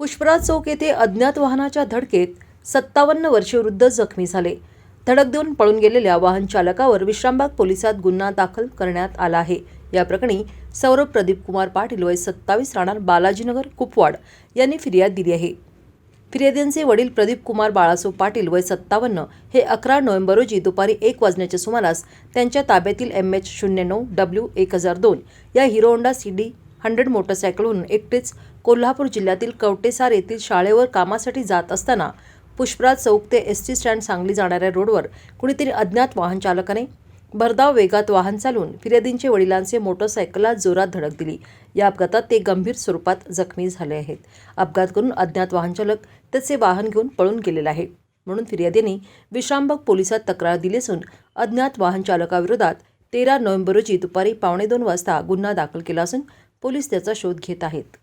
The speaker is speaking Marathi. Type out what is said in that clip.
पुष्पराज चौक येथे अज्ञात वाहनाच्या धडकेत सत्तावन्न वर्षे वृद्ध जखमी झाले. धडक देऊन पळून गेलेल्या वाहन चालकावर विश्रामबाग पोलिसात गुन्हा दाखल करण्यात आला आहे. या प्रकरणी सौरभ प्रदीप कुमार पाटील वय सत्तावीस राहणार बालाजीनगर कुपवाड यांनी फिर्याद दिली आहे. फिर्यादींचे वडील प्रदीप कुमार बाळासो पाटील वय सत्तावन्न हे अकरा नोव्हेंबर रोजी दुपारी एक वाजण्याच्या सुमारास त्यांच्या ताब्यातील एम एच शून्य नऊ डब्ल्यू एक हजार दोन या Hero Honda C D hundred मोटरसायकलहून एकटेच कोल्हापूर जिल्ह्यातील कवटेसार येथील शाळेवर कामासाठी जात असताना पुष्पराज चौक ते एस टी स्टँड सांगली जाणाऱ्या रोडवर कुणीतरी अज्ञात वाहन चालकाने भरधाव वेगात वाहन चालवून फिर्यादींचे वडिलांचे मोटरसायकलला जोरात धडक दिली. या अपघातात ते गंभीर स्वरूपात जखमी झाले आहेत. अपघात करून अज्ञात वाहन चालक त्याचे वाहन घेऊन पळून गेलेला आहे. म्हणून फिर्यादींनी विश्रामबाग पोलिसात तक्रार दिली असून अज्ञात वाहन चालकाविरोधात तेरा नोव्हेंबर रोजी दुपारी पावणे दोन वाजता गुन्हा दाखल केला असून पोलीस त्याचा शोध घेत आहेत.